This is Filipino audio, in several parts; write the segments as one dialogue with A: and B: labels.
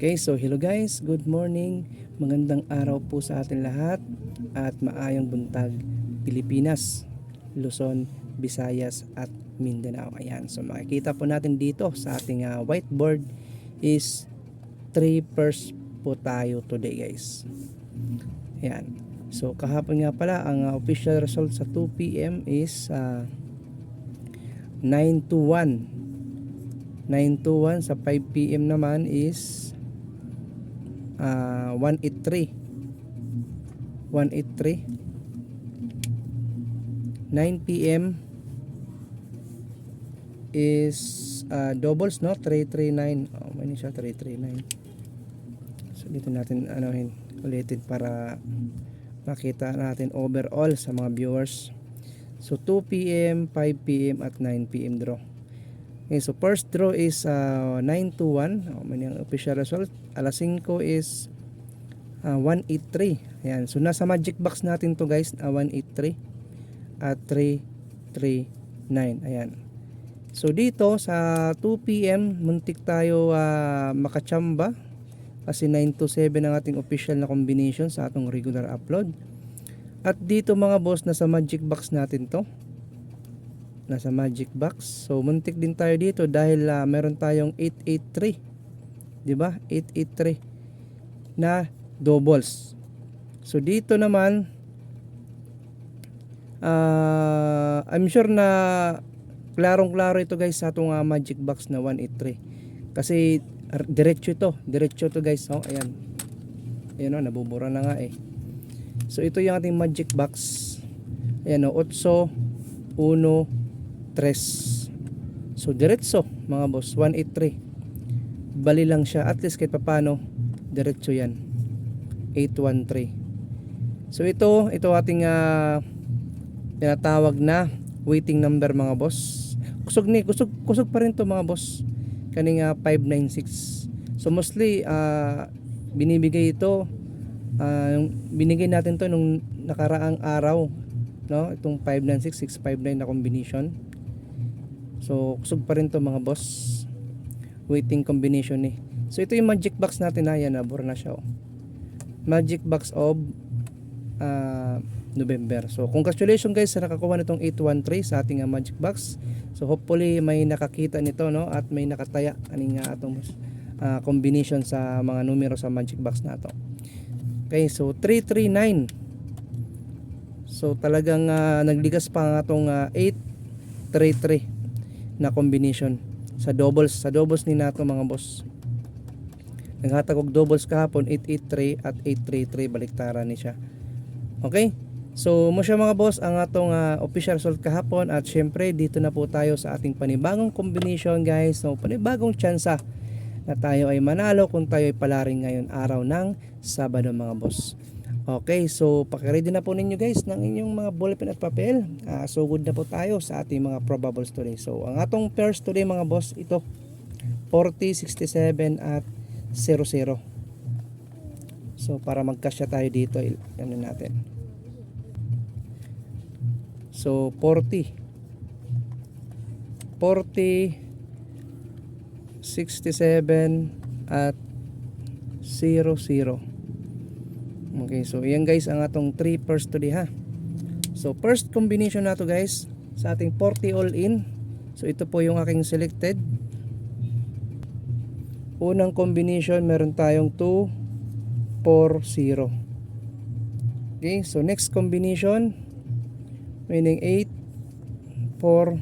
A: Okay, so hello guys, good morning. Magandang araw po sa atin lahat at maayong buntag Pilipinas, Luzon, Visayas at Mindanao. Ayan, so makikita po natin dito sa ating ah, whiteboard is 3 pairs po tayo today guys. Ayan. So kahapon nga pala ang ah, official result sa 2 p.m. is ah, 9 to 1 9 to 1 sa 5 p.m. naman is uh, 183 183 9 p.m. is uh, doubles no 339 oh mali siya 339 so dito natin anohin ulitin para makita natin overall sa mga viewers so 2 p.m. 5 p.m. at 9 p.m. draw Okay, so first draw is uh, 9 to 1. Oh, man yung official result. Alas 5 is uh, 183. Ayan. So nasa magic box natin to guys, uh, 183 at 339. Ayan. So dito sa 2 PM, muntik tayo uh, makachamba kasi 9 to 7 ang ating official na combination sa atong regular upload. At dito mga boss, nasa magic box natin to nasa magic box. So muntik din tayo dito dahil uh, meron tayong 883. 'Di ba? 883 na doubles. So dito naman uh, I'm sure na klarong-klaro ito guys sa atong uh, magic box na 183. Kasi diretso ito, diretso to guys. Oh, ayan. Ayan oh, nabubura na nga eh. So ito yung ating magic box. Ayan oh, 8 1 3. So diretso mga boss, 183. Bali lang siya at least kahit papano diretso yan. 813. So ito, ito ating uh, tinatawag na waiting number mga boss. Kusog ni, kusog, kusog pa rin to mga boss. Kaning uh, 596. So mostly uh, binibigay ito uh, binigay natin to nung nakaraang araw no itong 596 659 na combination So, kusog pa rin to mga boss. Waiting combination eh. So, ito yung magic box natin na yan. Nabura na siya. Oh. Magic box of uh, November. So, congratulations guys sa nakakuha nitong 813 sa ating uh, magic box. So, hopefully may nakakita nito no at may nakataya aning uh, atong uh, combination sa mga numero sa magic box na to. Okay, so 339. So, talagang uh, nagligas pa ang atong uh, 833 na combination. Sa doubles sa doubles ni nato mga boss. Naghatag og doubles kahapon 883 at 833 baliktara ni siya. Okay? So mo siya mga boss ang atong uh, official result kahapon at syempre dito na po tayo sa ating panibagong combination guys. So panibagong tsansa na tayo ay manalo kung tayo ay palaring ngayon araw ng Sabado mga boss Okay, so pakiready na po ninyo guys ng inyong mga ballpen at papel. Uh, so good na po tayo sa ating mga probables today. So ang atong pairs today mga boss, ito 40, 67 at 00. So para magkasya tayo dito, ano natin. So 40 40 67 at 00 Okay, so yan guys ang atong 3 first today ha. So first combination nato guys sa ating 40 all in. So ito po yung aking selected. Unang combination meron tayong 2 4 0. Okay, so next combination meaning 8 4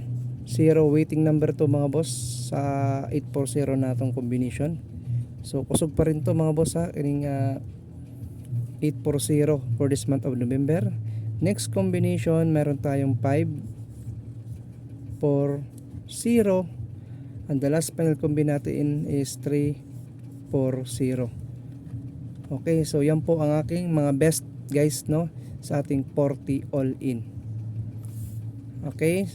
A: 0 waiting number to mga boss sa 840 natong combination. So kusog pa rin to mga boss ha. Kining uh, 840 for this month of November. Next combination, meron tayong 5 4 0 and the last final combination is 3 4 0. Okay, so yan po ang aking mga best guys no sa ating 40 all in. Okay?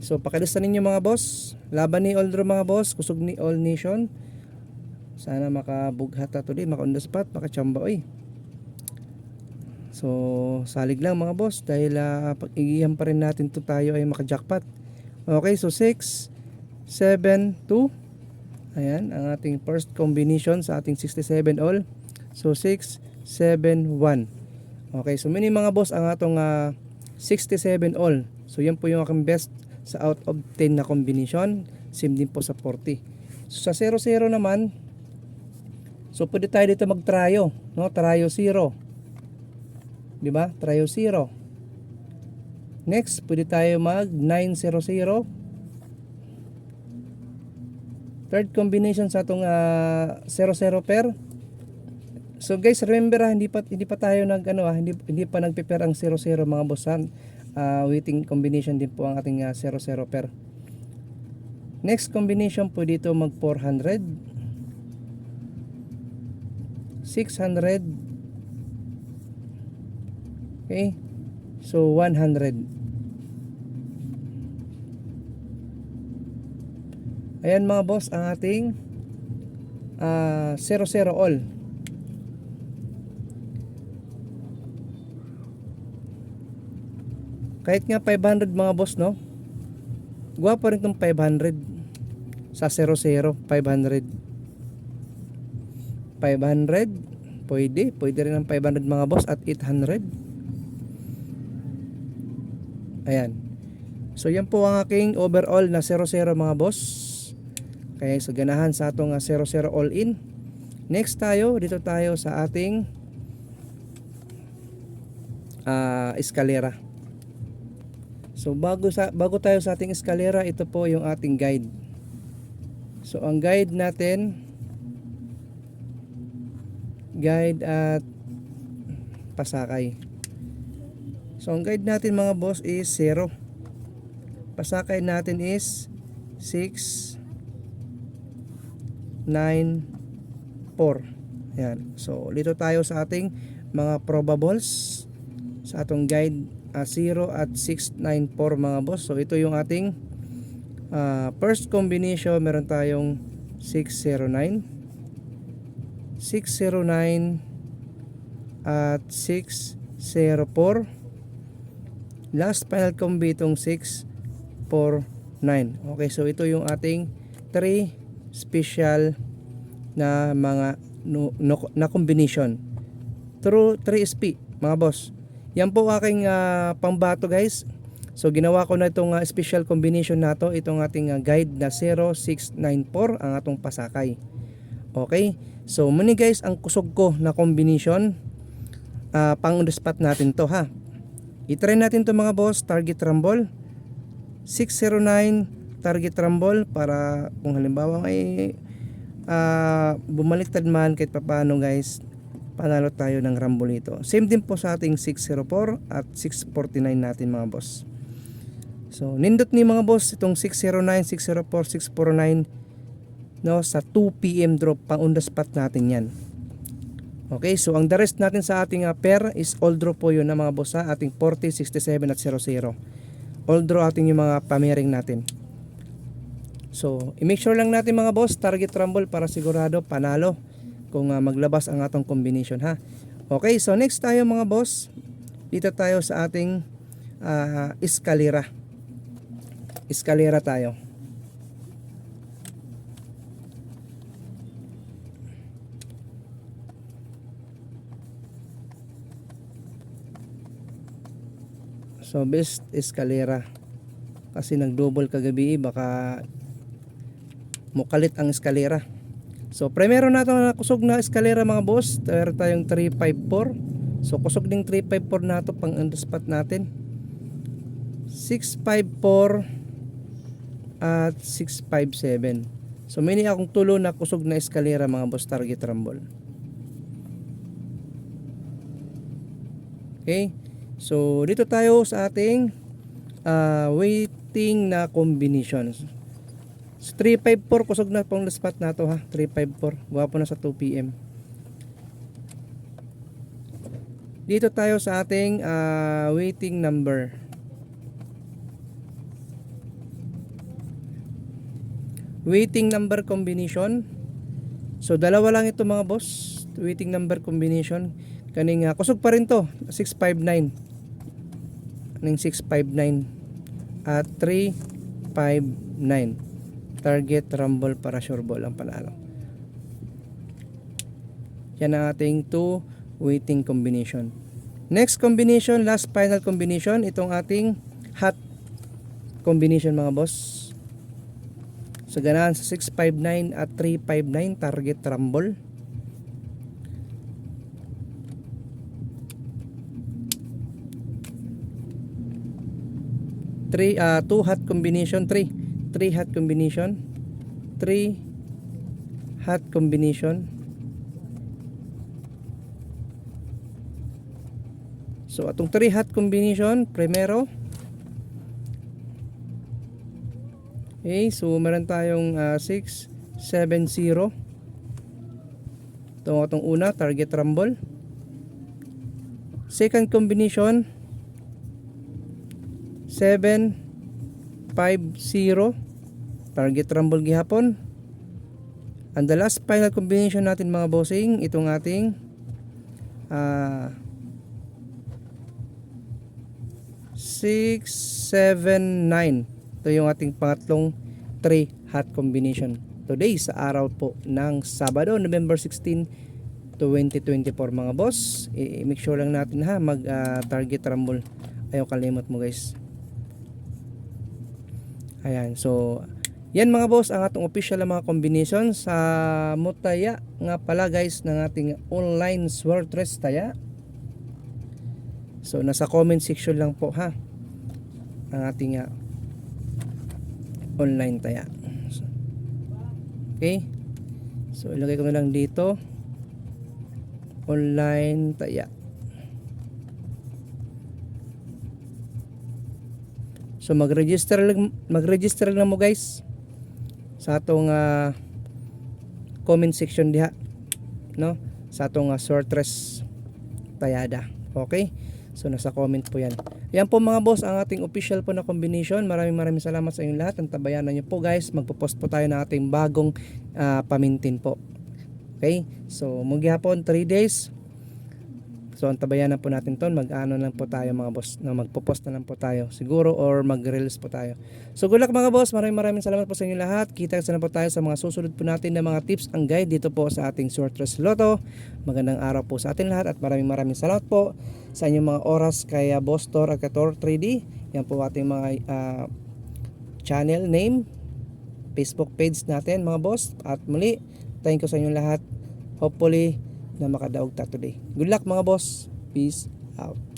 A: So pakilista ninyo mga boss. Laban ni all mga boss, kusog ni all nation. Sana makabughata today, maka on the spot, makachamba oy. So, salig lang mga boss dahil uh, pag-igihan pa rin natin to tayo ay maka-jackpot. Okay, so 6, 7, 2, Ayan, ang ating first combination sa ating 67 all. So 6, 7, 1. Okay, so many mga boss ang atong ah, 67 all. So yan po yung aking best sa out of 10 na combination. Same din po sa 40. So sa 0, 0 naman, so pwede tayo dito mag-tryo. No? Tryo 0. Di ba? Tryo 0. Next, pwede tayo mag 900. Third combination sa atong ah, 00 pair. So guys, remember ah, hindi pa hindi pa tayo nag ano ah, hindi hindi pa nagpe-pair ang 00 mga bossan. Ah, waiting combination din po ang ating ah, 00 pair. Next combination po dito mag 400 600 Okay? So 100 Ayan mga boss ang ating ah 00 all. Kahit nga 500 mga boss no. Gwapo rin tong 500 sa 00 500. 500 pwede, pwede rin ang 500 mga boss at 800. Ayan. So yan po ang aking overall na 00 mga boss. Kaya sa ganahan sa atong ah, 00 all in. Next tayo, dito tayo sa ating ah eskalera. So bago sa bago tayo sa ating eskalera, ito po yung ating guide. So ang guide natin guide at pasakay. So ang guide natin mga boss is 0. Pasakay natin is 6 9 4. Yan. So dito tayo sa ating mga probables sa atong guide ah, 0 at 694 mga boss. So ito yung ating ah, first combination meron tayong 609 609 at 604 last final combi itong 649 okay so ito yung ating 3 special na mga no, no- na combination through 3SP mga boss yan po aking ah, pangbato guys so ginawa ko na itong ah, special combination nato itong ating ah, guide na 0694 ang atong pasakay Okay? So, muni guys, ang kusog ko na combination. ah pang on the spot natin to ha. I-try natin to mga boss, target rumble. 609 target rumble para kung halimbawa ay ah bumaliktad man kahit papaano guys, panalo tayo ng rumble ito. Same din po sa ating 604 at 649 natin mga boss. So, nindot ni mga boss itong 609, 604, 649 no sa 2 PM drop pang on the spot natin yan okay so ang the rest natin sa ating uh, pair is all draw po yun na mga boss ha ating 40, 67 at 00 all draw ating yung mga pamiring natin. So i-make sure lang natin mga boss target rumble para sigurado panalo kung uh, maglabas ang atong combination ha? Okay so next tayo mga boss. Dito tayo sa ating uh, eskalera eskalera tayo So best eskalera. Kasi nag-double kagabi baka mukalit ang eskalera. So primero nato na kusog na eskalera mga boss. Meron tayong 354. So kusog ding 354 nato pang on natin. 654 at 657. So mini akong tulo na kusog na eskalera mga boss target rumble. Okay? So, dito tayo sa ating ah, waiting na combinations. So, 354, kusog na pong spot na to ha. 354. Gwapo na sa 2 p.m. Dito tayo sa ating ah, waiting number. Waiting number combination. So, dalawa lang ito mga boss. Waiting number combination. Kaning uh, kusog pa rin to. 659 ng 659 at 359 target, rumble para sure ball ang panalo. Yan ang ating two waiting combination. Next combination, last final combination, itong ating hot combination mga boss. So ganahan sa 659 at 359 target rumble. Three, uh, two hot combination, three. Three hot combination. Three hot combination. So atong three hot combination, primero. Okay, so meron tayong uh, 6, 7, 0. Ito atong una, target rumble. Second combination, 7, 5, 0. Target rumble gihapon. And the last final combination natin mga bossing, itong ating ah 6, 7, 9. Ito yung ating pangatlong 3 hot combination. Today sa araw po ng Sabado, November 16, 2024 mga boss. I- make sure lang natin ha, mag ah, target rumble. Ayaw kalimot mo guys. Ayan, so yan mga boss ang atong official na mga combination sa Mutaya nga pala guys ng ating online Swertres Taya. So nasa comment section lang po ha ang ating ah, online taya. Okay? So ilagay ko na lang dito online taya. So mag-register lang mag-register lang mo guys sa atong ah, comment section diha no sa atong uh, Sortress Tayada. Okay? So nasa comment po 'yan. Yan po mga boss ang ating official po na combination. Maraming maraming salamat sa inyong lahat. Ang tabayanan niyo po guys. Magpo-post po tayo ng ating bagong ah, pamintin po. Okay? So muli hapon 3 days. So ang tabayanan po natin ton mag-ano lang po tayo mga boss na magpo-post na lang po tayo siguro or mag-reels po tayo. So good luck mga boss. Maraming maraming salamat po sa inyong lahat. Kita na po tayo sa mga susunod po natin na mga tips ang guide dito po sa ating Sortress Lotto. Magandang araw po sa atin lahat at maraming maraming salamat po sa inyong mga oras kaya Boss Tor Agator 3D. Yan po ating mga ah, channel name, Facebook page natin mga boss. At muli, thank you sa inyong lahat. Hopefully, na makadaog ta today. Good luck mga boss. Peace out.